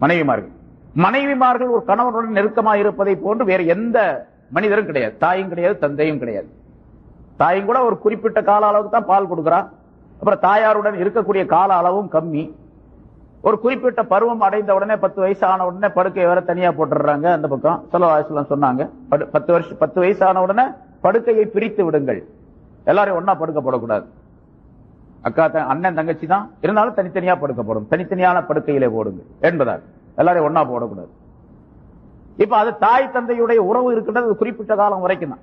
மனைவிமார்கள். மனைவிமார்கள் ஒரு கணவனுடன் நெருக்கமாக இருப்பதை போன்று வேற எந்த மனிதரும் கிடையாது. தாயும் கிடையாது தந்தையும் கிடையாது. தாயும் கூட ஒரு குறிப்பிட்ட கால அளவுக்கு தான் பால் கொடுக்கிறா. அப்புறம் தாயாருடன் இருக்கக்கூடிய கால அளவும் கம்மி. ஒரு குறிப்பிட்ட பருவம் அடைந்த உடனே பத்து வயசு ஆன உடனே படுக்கை வேற தனியா போட்டுடுறாங்க அந்த பக்கம். சில வயசுலாம் சொன்னாங்க. படு- பத்து வருஷம் பத்து வயசு ஆன உடனே படுக்கையை பிரித்து விடுங்கள். எல்லாரும் ஒன்னா படுக்க போடக்கூடாது. அக்கா அண்ணன் தங்கச்சி தான். இருந்தாலும் தனித்தனியா படுக்கப்படும். தனித்தனியான படுக்கையிலே போடுங்க என்பதால் எல்லாரையும் ஒன்னா போடக்கூடாது. இப்ப அது தாய் தந்தையுடைய உறவு இருக்கின்றது. குறிப்பிட்ட காலம் வரைக்கும் தான்.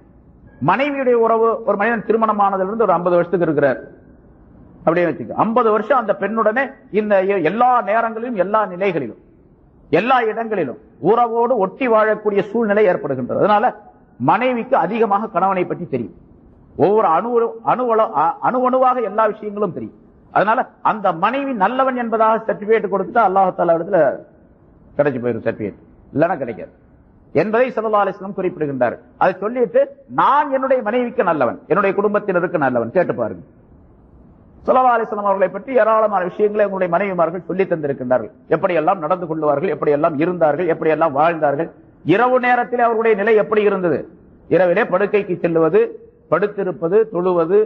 மனைவியுடைய உறவு ஒரு மனிதன் திருமணமானதுல இருந்து ஒரு ஐம்பது வருஷத்துக்கு இருக்கிறார். அப்படியே வச்சுக்க. ஐம்பது வருஷம் அந்த பெண்ணுடனே இந்த எல்லா நேரங்களிலும் எல்லா நிலைகளிலும் எல்லா இடங்களிலும் உறவோடு ஒட்டி வாழக்கூடிய சூழ்நிலை ஏற்படுகின்றது. அதனால மனைவிக்கு அதிகமாக கணவனை பற்றி தெரியும். ஒவ்வொரு அணு அணுவள அணு அணுவாக எல்லா விஷயங்களும் தெரியும். அதனால அந்த மனைவி நல்லவன் என்பதாக சர்டிபிகேட் கொடுத்துட்டா அல்லாஹால இடத்துல கிடைச்சு போயிடும் சர்டிபிகேட் இல்லைன்னா கிடைக்காது. என்பதை சல்லா அலிஸ்லாம் குறிப்பிடுகின்றார். அதை சொல்லிட்டு நான் என்னுடைய மனைவிக்கு நல்லவன் என்னுடைய குடும்பத்தினருக்கு நல்லவன் கேட்டு பாருங்க. சல்லா அலிஸ்லாம் அவர்களை பற்றி ஏராளமான விஷயங்களை உங்களுடைய மனைவிமார்கள் சொல்லி தந்திருக்கின்றார்கள். எப்படியெல்லாம் நடந்து கொள்வார்கள் எப்படியெல்லாம் இருந்தார்கள் எப்படியெல்லாம் வாழ்ந்தார்கள் இரவு நேரத்தில் அவர்களுடைய நிலை எப்படி இருந்தது? இரவிலே படுக்கைக்கு செல்வது படுத்திருப்பது தொழுவது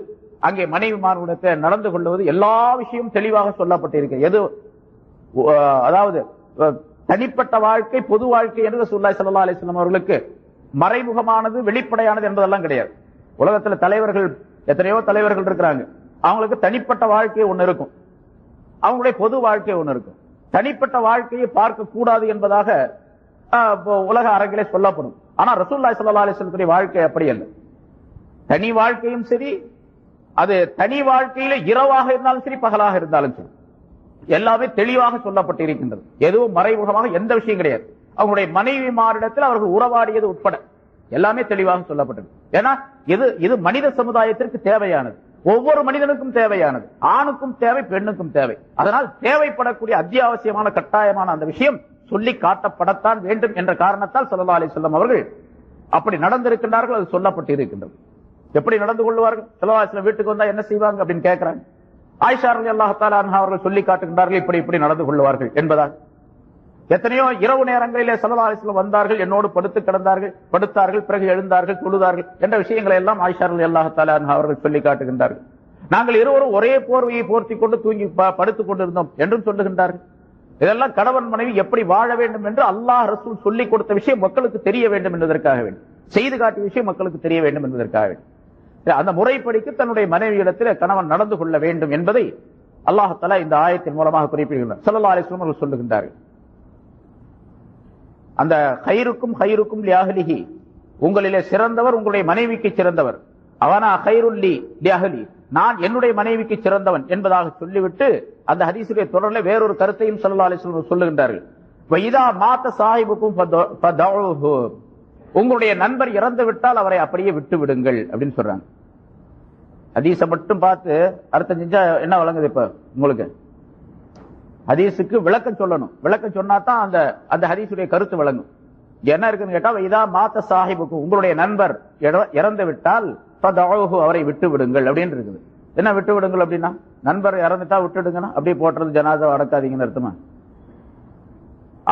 அங்கே மனைவிமார்களுடைய நடந்து கொள்வது எல்லா விஷயமும் தெளிவாக சொல்லப்பட்டிருக்கு எது அதாவது தனிப்பட்ட வாழ்க்கை பொது வாழ்க்கை என்று சுல்லாய் சல்லா அலிஸ்லாம் அவர்களுக்கு மறைமுகமானது வெளிப்படையானது என்பதெல்லாம் கிடையாது. உலகத்துல தலைவர்கள் எத்தனையோ தலைவர்கள் இருக்கிறாங்க. அவங்களுக்கு தனிப்பட்ட வாழ்க்கை ஒண்ணு இருக்கும். அவங்களுடைய பொது வாழ்க்கை ஒண்ணு இருக்கும். தனிப்பட்ட வாழ்க்கையை பார்க்க கூடாது என்பதாக ஆஹ், உலக அரங்கிலே சொல்லப்படும். ஆனா ரசூல்லாய் சல்லா அலிஸ்லத்துடைய வாழ்க்கை அப்படி அல்ல. தனி வாழ்க்கையும் சரி அது தனி வாழ்க்கையில இரவாக இருந்தாலும் சரி பகலாக இருந்தாலும் சரி. எல்லாமே தெளிவாக சொல்லப்பட்டிருக்கின்றது. எதுவும் மறைமுகமாக எந்த விஷயம் கிடையாது. அவங்களுடைய மனைவிமாரிடத்தில் அவர்கள் உறவாடியது உட்பட எல்லாமே தெளிவாக சொல்லப்பட்டது. ஏன்னா இது இது மனித சமுதாயத்திற்கு தேவையானது. ஒவ்வொரு மனிதனுக்கும் தேவையானது. ஆணுக்கும் தேவை பெண்ணுக்கும் தேவை. அதனால் தேவைப்படக்கூடிய அத்தியாவசியமான கட்டாயமான அந்த விஷயம் சொல்லி காட்டப்படத்தான் வேண்டும் என்ற காரணத்தால் சல்லா அலி சொல்லம் அவர்கள் அப்படி நடந்திருக்கின்றார்கள் அது சொல்லப்பட்டு இருக்கின்றது எப்படி நடந்து கொள்வார்கள்? செலவாசில வீட்டுக்கு வந்தா என்ன செய்வாங்க அப்படின்னு கேட்கிறாங்க ஆயிஷா அல்லாஹாலா அவர்கள் சொல்லி காட்டுகின்றார்கள் இப்படி இப்படி நடந்து கொள்வார்கள் என்பதால். எத்தனையோ இரவு நேரங்களிலே சல்லா வந்தார்கள் என்னோடு படுத்து கிடந்தார்கள் படுத்தார்கள் பிறகு எழுந்தார்கள் தொழுதார்கள் என்ற விஷயங்களை எல்லாம் ஆயிஷார்கள் அல்லாஹாலா அவர்கள் சொல்லி காட்டுகின்றார்கள். நாங்கள் இருவரும் ஒரே போர்வையை போர்த்தி கொண்டு தூங்கி ப- படுத்துக் கொண்டிருந்தோம் என்றும் சொல்லுகின்றார்கள். இதெல்லாம் கணவன் மனைவி எப்படி வாழ வேண்டும் என்று அல்லாஹ் ரசூல் சொல்லிக் கொடுத்த விஷயம் மக்களுக்கு தெரிய வேண்டும் என்பதற்காக வேண்டும் செய்து காட்டிய விஷயம் மக்களுக்கு தெரிய வேண்டும் என்பதற்காக வேண்டும் அந்த முறைப்படிக்கு தன்னுடைய மனைவியிடத்தில் கணவன் நடந்து கொள்ள வேண்டும் என்பதை அல்லாஹால இந்த ஆயத்தின் மூலமாக குறிப்பிடுகிறார் சல்லா அலிஸ்லாம் அவர்கள் சொல்லுகின்றார்கள். அந்த கயிறுக்கும் கயிறுக்கும் லியாகலிகி உங்களிலே சிறந்தவர் உங்களுடைய மனைவிக்கு சிறந்தவர். அவனா ஹைருல்லி லியாகலி நான் என்னுடைய மனைவிக்கு சிறந்தவன் என்பதாக சொல்லிவிட்டு அந்த ஹதீசுடைய தொடர்ல வேறொரு கருத்தையும் சல்லா அலிஸ்லாம் சொல்லுகின்றார்கள். வைதா மாத்த சாஹிபுக்கும் உங்களுடைய நண்பர் இறந்து விட்டால் அவரை அப்படியே விட்டு விடுங்கள் அப்படின்னு சொல்றாங்க. அதீச மட்டும் பார்த்து அடுத்த செஞ்சா என்ன வழங்குது இப்ப உங்களுக்கு? ஹதீஸுக்கு விளக்கம் சொல்லணும். விளக்கம் சொன்னா தான் அந்த அந்த ஹதீஸுடைய கருத்து விளங்கும். என்ன இருக்குன்னு கேட்டா இதா மாத்த சாஹிபுக்கு உங்களுடைய நண்பர் இற- இறந்து விட்டால் அவரை விட்டு விடுங்கள் அப்படின்னு இருக்குது. என்ன விட்டு விடுங்கள் அப்படின்னா? நண்பர் இறந்துட்டா விட்டுடுங்கன்னா அப்படியே போட்டுறது ஜனாதா அடக்காதீங்கன்னு அர்த்தமா?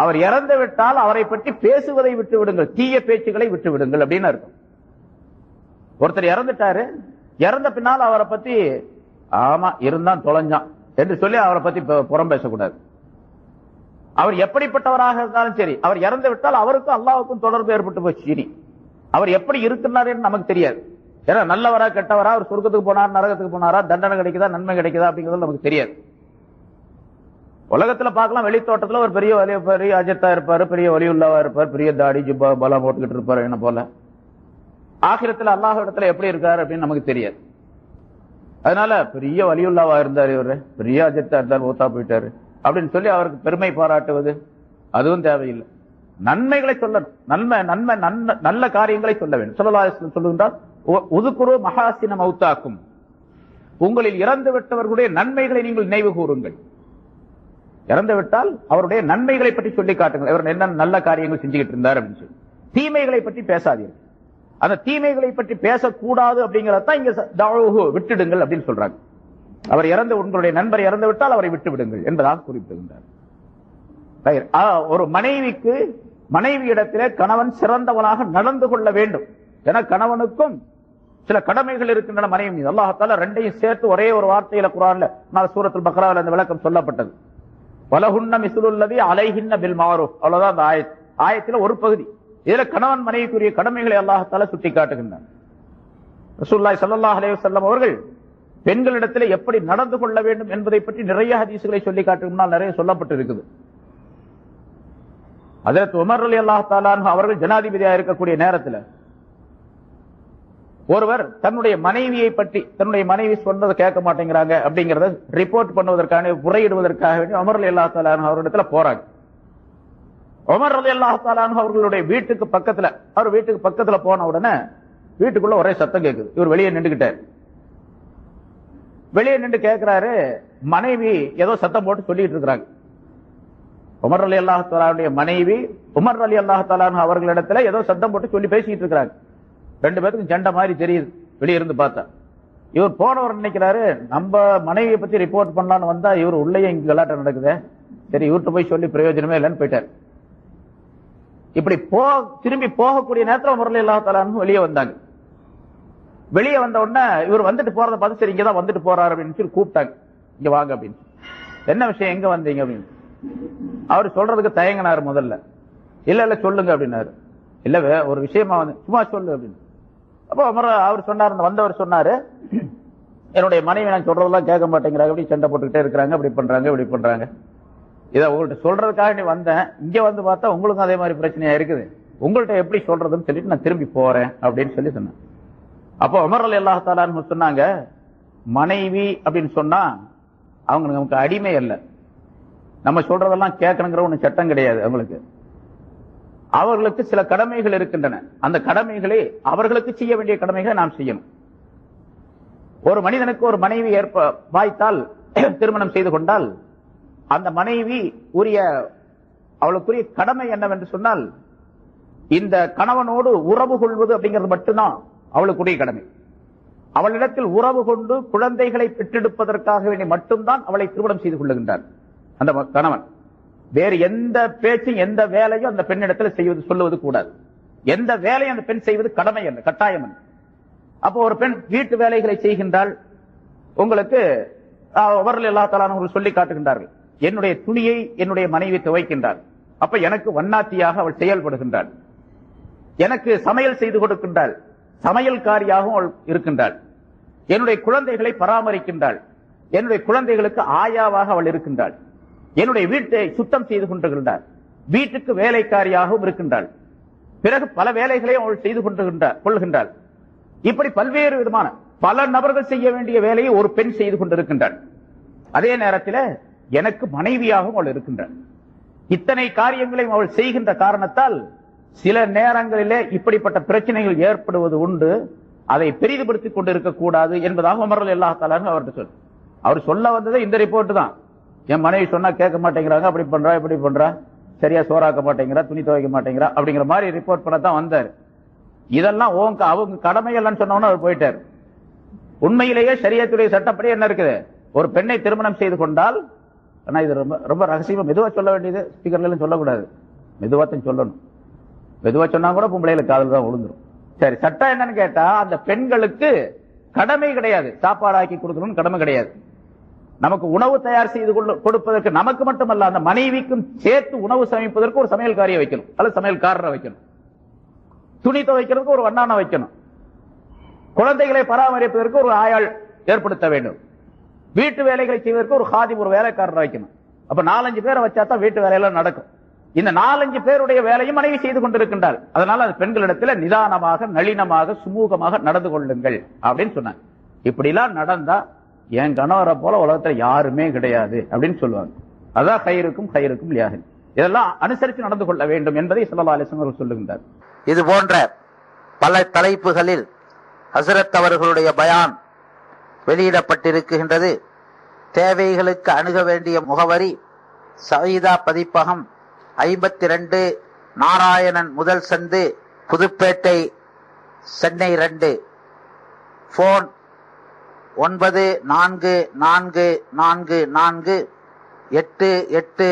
அவர் இறந்து விட்டால் அவரை பற்றி பேசுவதை விட்டு விடுங்கள். தீய பேச்சுகளை விட்டு விடுங்கள் அப்படின்னு அர்த்தம். ஒருத்தர் இறந்துட்டாரு. இறந்த பின்னால் அவரை பத்தி ஆமா இருந்தான் தொலைஞ்சான் என்று சொல்லி அவரை பத்தி புறம் பேசக்கூடாது. அவர் எப்படிப்பட்டவராக இருந்தாலும் சரி அவர் இறந்து விட்டால் அவருக்கும் அல்லாவுக்கும் தொடர்பு ஏற்பட்டு போச்சு இனி. அவர் எப்படி இருக்கிறார் என்று நமக்கு தெரியாது. ஏன்னா நல்லவரா கெட்டவரா அவர் சொர்க்கத்துக்கு போனார் நரகத்துக்கு போனாரா தண்டனை கிடைக்குதா நன்மை கிடைக்குதா அப்படிங்கிறது நமக்கு தெரியாது. உலகத்துல பார்க்கலாம் வெளித்தோட்டத்துல ஒரு பெரிய வலி பெரிய அஜத்தா இருப்பாரு பெரிய வலியுள்ளவா இருப்பார் பெரிய தாடி ஜிப்பா பலம் போட்டுக்கிட்டு இருப்பாரு என்ன போல. ஆகிரத்துல அல்லாஹ் இடத்துல எப்படி இருக்காரு அப்படின்னு நமக்கு தெரியாது. அதனால பெரிய வலியுள்ளவா இருந்தார் இவரு பெரிய அஜத்தா இருந்தார் ஊத்தா போயிட்டாரு. அப்படின்னு சொல்லி அவருக்கு பெருமை பாராட்டுவது அதுவும் தேவையில்லை. நன்மைகளை சொல்லணும். நன்மை நன்மை நன்மை நல்ல காரியங்களை சொல்ல வேண்டும். சொல்லலாம் சொல்லுகின்றார் உதுக்குரு மகாசின மௌத்தாக்கும். உங்களில் இறந்து விட்டவர்களுடைய நன்மைகளை நீங்கள் நினைவு கூறுங்கள். இறந்து விட்டால் அவருடைய நன்மைகளை பற்றி சொல்லி காட்டுங்கள். இவர் என்ன நல்ல காரியங்கள் செஞ்சுக்கிட்டு இருந்தார் அப்படின்னு சொல்லி. தீமைகளை பற்றி பேசாதீர்கள். அந்த தீமைகளை பற்றி பேசக்கூடாது அப்படிங்கறதான் இங்க ச- விட்டுடுங்கள் அப்படின்னு சொல்றாங்க. அவர் இறந்து உங்களுடைய நண்பர் இறந்து விட்டால் அவரை விட்டு விடுங்கள் என்பதாக குறிப்பிடுகின்றார் ஒரு மனைவிக்கு மனைவி இடத்திலே கணவன் சிறந்தவனாக நடந்து கொள்ள வேண்டும். என கணவனுக்கும் சில கடமைகள் இருக்கின்றன மனைவி மீது. அல்லாஹால ரெண்டையும் சேர்த்து ஒரே ஒரு வார்த்தையில குரான்ல சூரத்தில் பக்ராவில் அந்த விளக்கம் சொல்லப்பட்டது. வலகுன்ன மிசுலுள்ளது அலைஹின்ன பில் மாரூஃப் அவ்வளவுதான் அந்த ஆயத். ஆயத்துல ஒரு பகுதி. இதுல கணவன் மனைவிக்குரிய கடமைகளை அல்லாஹத்தால சுட்டி காட்டுகின்றன ரசூல்லாய் சல்லாஹ் அலைஹி அவர்கள் பெண்களிடத்தில் எப்படி நடந்து கொள்ள வேண்டும் என்பதை பற்றி நிறைய ஹதீசுகளை சொல்லி காட்டும்னால் நிறைய சொல்லப்பட்டு இருக்குது அதற்கு உமர் அலி அல்லாஹ் அவர்கள் ஜனாதிபதியா இருக்கக்கூடிய நேரத்தில் ஒருவர் தன்னுடைய மனைவியை பற்றி தன்னுடைய மனைவி சொன்னதை கேட்க மாட்டேங்கிறாங்க அப்படிங்கறத ரிப்போர்ட் பண்ணுவதற்கான முறையிடுவதற்காக வேண்டி உமர் அலி அல்லா அவரிடத்துல போறாங்க. உமர் அலி அல்லா அவர்களுடைய வீட்டுக்கு பக்கத்துல அவர் வீட்டுக்கு பக்கத்துல போன உடனே வீட்டுக்குள்ள ஒரே சத்தம் கேக்குது. இவர் வெளியே நின்றுகிட்டார் வெளியே நின்று கேட்கிறாரு மனைவி ஏதோ சத்தம் போட்டு சொல்லிட்டு இருக்கிறாங்க. உமர் அலி அல்லாஹாலுடைய மனைவி உமர் அலி அல்லாஹாலான் அவர்களிடத்துல ஏதோ சத்தம் போட்டு சொல்லி பேசிட்டு இருக்கிறாங்க. ரெண்டு பேத்துக்கும் சண்டை மாதிரி தெரியுது. வெளியே இருந்து பார்த்தா. இவர் போனவர் நினைக்கிறாரு நம்ம மனைவியை பத்தி ரிப்போர்ட் பண்ணலாம்னு வந்தா இவர் உள்ளேயே இங்க கலாட்டம் நடக்குது. சரி இவர்கிட்ட போய் சொல்லி பிரயோஜனமே இல்லைன்னு போயிட்டார். இப்படி போ திரும்பி போகக்கூடிய நேரத்தில் முரளி அலி வெளியே வந்தாங்க. வெளியே வந்த உடனே இவர் வந்துட்டு போறதை பார்த்து சரி இங்கதான் வந்துட்டு போறாரு அப்படின்னு சொல்லி கூப்பிட்டாங்க. இங்க வாங்க அப்படின்னு என்ன விஷயம் எங்க வந்தீங்க அப்படின்னு? அவர் சொல்றதுக்கு தயங்கினார் முதல்ல. இல்ல இல்ல சொல்லுங்க அப்படின்னாரு. இல்லவே ஒரு விஷயமா வந்து சும்மா சொல்லு அப்படின்னு. அப்போ அமர அவர் சொன்னார் இந்த வந்தவர் சொன்னாரு என்னுடைய மனைவி நான் சொல்றதெல்லாம் கேட்க மாட்டேங்கிறாங்க அப்படி சண்டை போட்டுக்கிட்டே இருக்கிறாங்க இப்படி பண்றாங்க இப்படி பண்றாங்க. இதை உங்கள்ட்ட சொல்றதுக்காக நீ வந்தேன் இங்க வந்து பார்த்தா உங்களுக்கும் அதே மாதிரி பிரச்சனையா இருக்குது. உங்கள்ட்ட எப்படி சொல்றதுன்னு சொல்லிட்டு நான் திரும்பி போறேன் அப்படின்னு சொல்லி சொன்னேன். அப்போ அமரல் எல்லா தாலான்னு சொன்னாங்க மனைவி அப்படின்னு சொன்னா அவங்க நமக்கு அடிமை இல்லை நம்ம சொல்றதெல்லாம் கேட்கணுங்கிற ஒன்று சட்டம் கிடையாது அவங்களுக்கு. அவர்களுக்கு சில கடமைகள் இருக்கின்றன. அந்த கடமைகளை அவர்களுக்கு செய்ய வேண்டிய கடமைகளை நாம் செய்யணும். ஒரு மனிதனுக்கு ஒரு மனைவி ஏற்ப வாய்த்தால் திருமணம் செய்து கொண்டால் அந்த மனைவி உரிய அவளுக்குரிய கடமை என்னவென்று சொன்னால் இந்த கணவனோடு உறவு கொள்வது அப்படிங்கிறது மட்டும்தான் அவளுக்குரிய கடமை. அவளிடத்தில் உறவு கொண்டு குழந்தைகளை பெற்றெடுப்பதற்காக வேண்டி மட்டும்தான் அவளை திருமணம் செய்து கொள்ளுகின்றார். அந்த கணவன். வேறு எந்த பேச்சும் எந்த வேலையும் அந்த பெண்ணிடத்தில் செய்வது சொல்லுவது கூடாது. எந்த வேலையும் அந்த பெண் செய்வது கடமை அல்ல கட்டாயம் அல்ல. அப்போ ஒரு பெண் வீட்டு வேலைகளை செய்கின்றால் உங்களுக்கு அவர்கள் எல்லா தலானவர்கள் சொல்லி காட்டுகின்றார்கள். என்னுடைய துணியை என்னுடைய மனைவி துவைக்கின்றாள். அப்ப எனக்கு வண்ணாத்தியாக அவள் செயல்படுகின்றாள். எனக்கு சமையல் செய்து கொடுக்கின்றாள். சமையல்காரியாகவும் அவள் இருக்கின்றாள். என்னுடைய குழந்தைகளை பராமரிக்கின்றாள். என்னுடைய குழந்தைகளுக்கு ஆயாவாக அவள் இருக்கின்றாள். என்னுடைய வீட்டை சுத்தம் செய்து கொண்டிருக்கின்றார். வீட்டுக்கு வேலைக்காரியாகவும் இருக்கின்றாள். பிறகு பல வேலைகளையும் அவள் செய்து கொண்டிருக்கின்றார் கொள்கின்றாள் இப்படி பல்வேறு விதமான பல நபர்கள் செய்ய வேண்டிய வேலையை ஒரு பெண் செய்து கொண்டிருக்கின்றாள். அதே நேரத்தில் எனக்கு மனைவியாகவும் அவள் இருக்கின்றாள். இத்தனை காரியங்களையும் அவள் செய்கின்ற காரணத்தால் சில நேரங்களிலே இப்படிப்பட்ட பிரச்சனைகள் ஏற்படுவது உண்டு. அதை பெரிதுபடுத்திக் கொண்டிருக்க கூடாது என்பதாக உமரல் எல்லா தாலும் அவர்கிட்ட சொல். அவர் சொல்ல வந்ததே இந்த ரிப்போர்ட் தான். என் மனைவி சொன்னா கேட்க மாட்டேங்கிறாங்க அப்படி பண்றா இப்படி பண்றா சரியா சோறாக்க மாட்டேங்கிறா துணி துவைக்க மாட்டேங்கிறா அப்படிங்கிற மாதிரி ரிப்போர்ட் பண்ண தான் வந்தார். இதெல்லாம் உங்க அவங்க கடமை இல்லைன்னு சொன்னோன்னு அவர் போயிட்டார். உண்மையிலேயே சரியத்துடைய சட்டப்படி என்ன இருக்குது? ஒரு பெண்ணை திருமணம் செய்து கொண்டால் ஆனா இது ரொம்ப ரொம்ப ரகசியமா மெதுவா சொல்ல வேண்டியது ஸ்பீக்கர்ல எல்லாம் சொல்லக்கூடாது. மெதுவாத்தையும் சொல்லணும். மெதுவா சொன்னா கூட பொம்பளைகளுக்கு காதல் தான் விழுந்துடும் சரி சட்டம் என்னன்னு கேட்டா அந்த பெண்களுக்கு கடமை கிடையாது. சாப்பாடு ஆக்கி கொடுக்கணும்னு கடமை கிடையாது. நமக்கு உணவு தயார் செய்து கொள்ள- கொடுப்பதற்கு நமக்கு மட்டுமல்ல அந்த மனைவிக்கும் சேர்த்து உணவு சமைப்பதற்கு ஒரு சமையல்காரியை வைக்கணும். அல்லது சமையல்காரரை வைக்கணும். துணி துவைக்கிறதுக்கு ஒரு வண்ணான வைக்கணும். குழந்தைகளை பராமரிப்பதற்கு ஒரு ஆயாள் ஏற்படுத்த வேண்டும். வீட்டு வேலைகளை செய்வதற்கு ஒரு ஹாதி ஒரு வேலைக்காரரை வைக்கணும். அப்ப நாலஞ்சு பேரை வச்சா தான் வீட்டு வேலையெல்லாம் நடக்கும். இந்த நாலஞ்சு பேருடைய வேலையும் மனைவி செய்து கொண்டிருக்கின்றார் அதனால அது பெண்களிடத்தில் நிதானமாக நளினமாக சுமூகமாக நடந்து கொள்ளுங்கள் அப்படின்னு சொன்னாங்க. இப்படிலாம் நடந்தா என் கணவரை போல உலகத்துல யாருமே கிடையாது அப்படின்னு சொல்லுவாங்க. அதான் கயிறுக்கும் கயிறுக்கும் லியாகின் இதெல்லாம் அனுசரித்து நடந்து கொள்ள வேண்டும் என்பதை சல்லா அலிஸ்லாம் சொல்லுகின்றார். இது போன்ற பல தலைப்புகளில் ஹசரத் அவர்களுடைய பயான் வெளியிடப்பட்டிருக்கின்றது. தேவைகளுக்கு அணுக வேண்டிய முகவரி சவிதா பதிப்பகம் ஐம்பத்தி ரெண்டு நாராயணன் முதல் சந்து புதுப்பேட்டை சென்னை ரெண்டு. போன் ஒன்பது நான்கு நான்கு நான்கு நான்கு எட்டு எட்டு